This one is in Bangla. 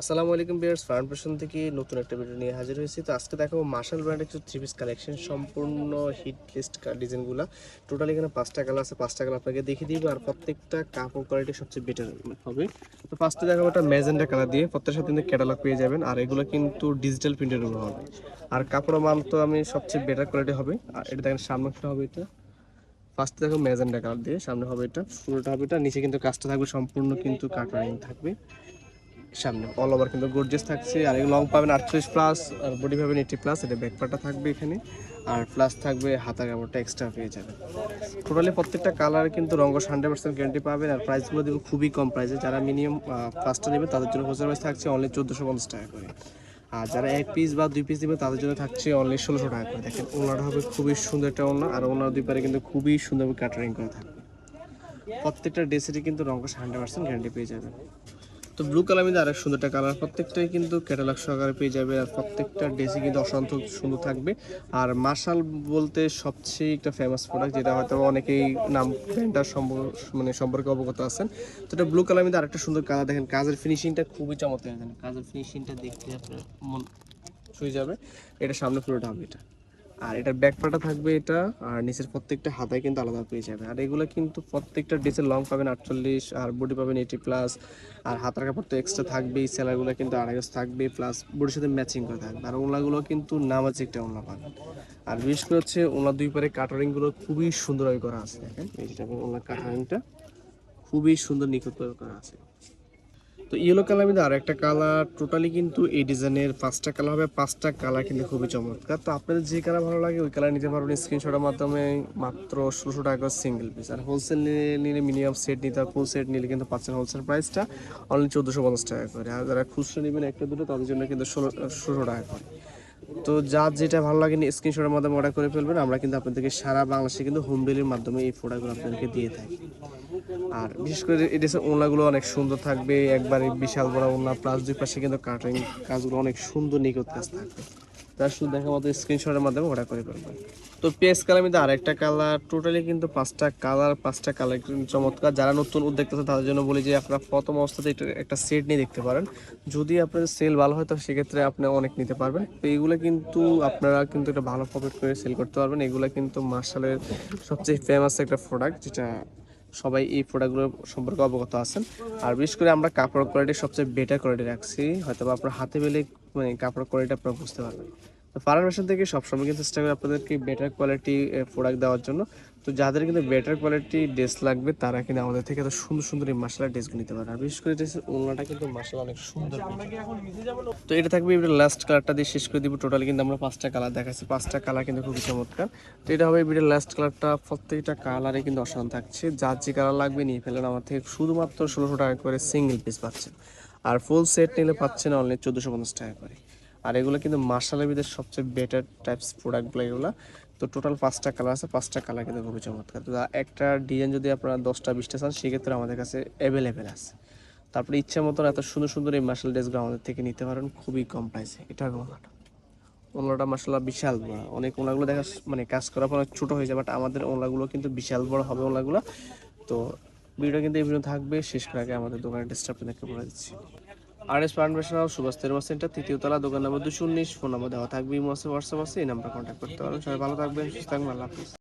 আসসালামু আলাইকুম বিয়ার্স ফার্ম পেশন থেকে নতুন একটা ভিডিও নিয়ে হাজির হয়েছি। তো আজকে দেখাবো মার্শাল ব্র্যান্ডের কিছু থ্রি পিস কালেকশন সম্পূর্ণ হিট লিস্ট ডিজাইনগুলো টোটাল এখানে পাঁচটা কালার আছে, পাঁচটা কালার আপনাকে দেখিয়ে দিব আর প্রত্যেকটা কাপড় কোয়ালিটি সবচেয়ে বেটার হবে। তো ফার্স্টে দেখাবো একটা ম্যাজেন্ডা কালার দিয়ে প্রত্যেকটার সাথে কিন্তু ক্যাটালগ পেয়ে যাবেন আর এগুলো কিন্তু ডিজিটাল প্রিন্টের উপর হবে। আর কাপড়ের মান তো আমি সবচেয়ে বেটার কোয়ালিটি হবে। আর এটা দেখেন, সামনে হবে এটা। ফার্স্টে দেখো ম্যাজেন্ডা কালার দিয়ে, সামনে হবে এটা, পুরোটা হবে এটা। নিচে কিন্তু কাজটা থাকবে, সম্পূর্ণ কিন্তু কাটারিং থাকবে। সামনে। অল ওভার কিন্তু গর্জেস থাকছে। আর এগুলো লং পাবেন আটচল্লিশ প্লাস আর বডি পাবেন এইটি প্লাস এটা ব্যাক পার্টটা থাকবে এখানে। আর প্লাস থাকবে হাতা কাপড়টা এক্সট্রা পেয়ে যাবেন। টোটালি প্রত্যেকটা কালার কিন্তু রঙ্গস হান্ড্রেড পার্সেন্ট গ্যারান্টি পাবেন। আর প্রাইসগুলো দেবো খুবই কম প্রাইসে যারা মিনিমাম প্লাসটা নেবে, তাদের জন্য হোলসেল প্রাইস থাকছে অনলি চোদ্দোশো পঞ্চাশ টাকা করে। আর যারা এক পিস বা দুই পিস দেবে তাদের জন্য থাকছে অনলি ষোলোশো টাকা করে। দেখেন, ওনাটা হবে খুবই সুন্দর একটা ওনা। আর ওনার দুই পারে কিন্তু খুবই সুন্দরভাবে কাটারিং করা থাকবে। প্রত্যেকটা ড্রেসেরই কিন্তু রঙ্গস হান্ড্রেড পার্সেন্ট গ্যারান্টি পেয়ে যাবেন। তো ব্লু কালার মধ্যে আরেক সুন্দর একটা কালার প্রত্যেকটাই কিন্তু ক্যাটালগ সহকারে পেয়ে যাবে আর প্রত্যেকটা ড্রেসই কিন্তু অশান্ত সুন্দর থাকবে। আর মার্শাল বলতে সবচেয়ে একটা ফেমাস প্রোডাক্ট যেটা হয়তো অনেকেই নাম ব্র্যান্ডটার মানে সম্পর্কে অবগত আছেন। তো এটা ব্লু কালার মধ্যে আরেকটা সুন্দর কালার দেখেন, কাজের ফিনিশিংটা খুবই চমৎকার। কাজের ফিনিশিংটা দেখতে আপনার মন ছুঁয়ে যাবে। এটা সামনে পুরোটা হবে এটা। আর এটার ব্যাক পার্টটা থাকবে এটা, আর নিচের প্রত্যেকটা হাতায় কিন্তু আলাদা পেয়ে যাবে। আর এগুলো কিন্তু প্রত্যেকটা ড্রেসের লং পাবেন আটচল্লিশ, আর বডি পাবেন এইটি প্লাস আর হাতার কাপড় তো এক্সট্রা থাকবেই সেলারগুলো কিন্তু আড়াই গজ থাকবে প্লাস বডির সাথে ম্যাচিং করে থাকবে। আর ওনাগুলো কিন্তু নামাজ একটা ওনা পাবেন। আর বিশেষ করে হচ্ছে ওনার দুই পারে কাটারিংগুলো খুবই সুন্দরভাবে করা আছে, দেখেন। এই যেটা ওনার কাটারিংটা খুবই সুন্দর নিখুঁত করে করা আছে। তো ইয়েলো কালার মধ্যে আর একটা কালার টোটালি কিন্তু এই ডিজাইনের পাঁচটা কালার হবে, পাঁচটা কালার কিন্তু খুবই চমৎকার। তো আপনাদের যে কালার ভালো লাগে, ওই কালার নিতে পারবেন স্ক্রিনশটের মাধ্যমে মাত্র ষোলোশো টাকা সিঙ্গেল পিস আর হোলসেল নিলে মিনিমাম সেট নিতে হবে ফুল সেট নিলে কিন্তু পাচ্ছেন হোলসেল প্রাইসটা অনলি চোদ্দোশো পঞ্চাশ টাকা করে। আর যারা খুচরো নেবেন একটা দুটো, তাদের জন্য কিন্তু ষোলো, ষোলোশো টাকা করে। তো যার যেটা ভালো লাগে স্ক্রিনশটের মাধ্যমে অর্ডার করে ফেলবেন। আমরা কিন্তু আপনাদেরকে সারা বাংলাদেশে কিন্তু হোম ডেলিভারির মাধ্যমে এই প্রোডাক্টগুলো আপনাদেরকে দিয়ে থাকি। আর বিশেষ করে এই ড্রেসের ওনাগুলো অনেক সুন্দর থাকবে, একবারে বিশাল বড় ওনা প্লাস দুই পাশে কিন্তু কাটিং কাজগুলো অনেক সুন্দর নিখুঁত কাজ থাকবে। তার শুধু দেখা মতো স্ক্রিনশটের মাধ্যমে অর্ডার করে ফেলবেন। তো পেস কালার মধ্যে আরেকটা কালার টোটালি কিন্তু পাঁচটা কালার পাঁচটা কালার চমৎকার। যারা নতুন উদ্যোক্তা আছে তাদের জন্য বলি যে আপনারা প্রথম অবস্থাতে একটা একটা সেট নিয়ে দেখতে পারেন। যদি আপনাদের সেল ভালো হয়, তো সেক্ষেত্রে আপনি অনেক নিতে পারবেন। তো এইগুলো কিন্তু আপনারা কিন্তু একটা ভালো প্রফিট করে সেল করতে পারবেন। এগুলো কিন্তু মার্শালের সবচেয়ে ফেমাস একটা প্রোডাক্ট যেটা সবাই এই প্রোডাক্টগুলো সম্পর্কে অবগত আছেন। আর বিশেষ করে আমরা কাপড় কোয়ালিটি সবচেয়ে বেটার কোয়ালিটি রাখছি। হয়তো আপনার হাতে পেলে মানে কাপড় কোয়ালিটি আপনারা বুঝতে পারবেন। তো ফার্ম ফ্যাশন থেকে সবসময় কিন্তু চেষ্টা করি আপনাদেরকে বেটার কোয়ালিটি প্রোডাক্ট দেওয়ার জন্য। তো যাদের কিন্তু বেটার কোয়ালিটি ড্রেস লাগবে, তারা কিন্তু আমাদের থেকে এত সুন্দর সুন্দর এই মার্শাল ড্রেসগুলো নিতে পারে। আর বিশেষ করে ড্রেসের ওড়নাটা কিন্তু মার্শাল অনেক সুন্দর তো এটা থাকবে এবার লাস্ট কালারটা দিয়ে শেষ করে দিব। টোটালি কিন্তু আমরা পাঁচটা কালার দেখাচ্ছি। পাঁচটা কালার কিন্তু খুবই চমৎকার। তো এটা হবে এবার লাস্ট কালারটা প্রত্যেকটা কালারে কিন্তু অসাধারণ থাকছে। যার যে কালার লাগবে নিয়ে ফেলেন। আমার থেকে শুধুমাত্র ষোলোশো টাকা করে সিঙ্গেল পিস পাচ্ছেন। আর ফুল সেট নিলে পাচ্ছেন অনলি চোদ্দোশো পঞ্চাশ টাকা করে। আর এগুলো কিন্তু মার্শালের ভিতরে সবচেয়ে বেটার টাইপস প্রোডাক্টগুলো এগুলো। তো টোটাল পাঁচটা কালার আছে, পাঁচটা কালার কিন্তু খুবই চমৎকার। তো একটা ডিজাইন যদি আপনারা দশটা, বিশটা চান, সেক্ষেত্রে আমাদের কাছে অ্যাভেলেবেল আছে। তারপরে ইচ্ছা মতন এত সুন্দর সুন্দর এই মার্শাল ড্রেসগুলো আমাদের থেকে নিতে পারেন, খুবই কম প্রাইসে এটা হবে ওনাটা ওনাটা মার্শাল্লাহ বিশাল বড়। অনেক ওনাগুলো দেখা মানে কাজ করার পর ছোটো হয়ে যায় বাট আমাদের ওনাগুলো কিন্তু বিশাল বড় হবে ওনাগুলো তো ভিডিও কিন্তু এই ভিডিও থাকবে। শেষ করার আগে আমাদের দোকানের ড্রেসটা আপনাদেরকে বলে দিচ্ছি। R S foundation house Subhash তেরমা centre তৃতীয় তলা দোকান নম্বর দুশো উনিশ ফোন নম্বর দেওয়া থাকবে, ইমো, আছে হোয়াটসঅ্যাপ আছে, এই নাম্বার কন্ট্যাক্ট করতে পারেন সবাই ভালো থাকবেন, সুস্থ থাকবেন, আল্লাহ হাফিজ।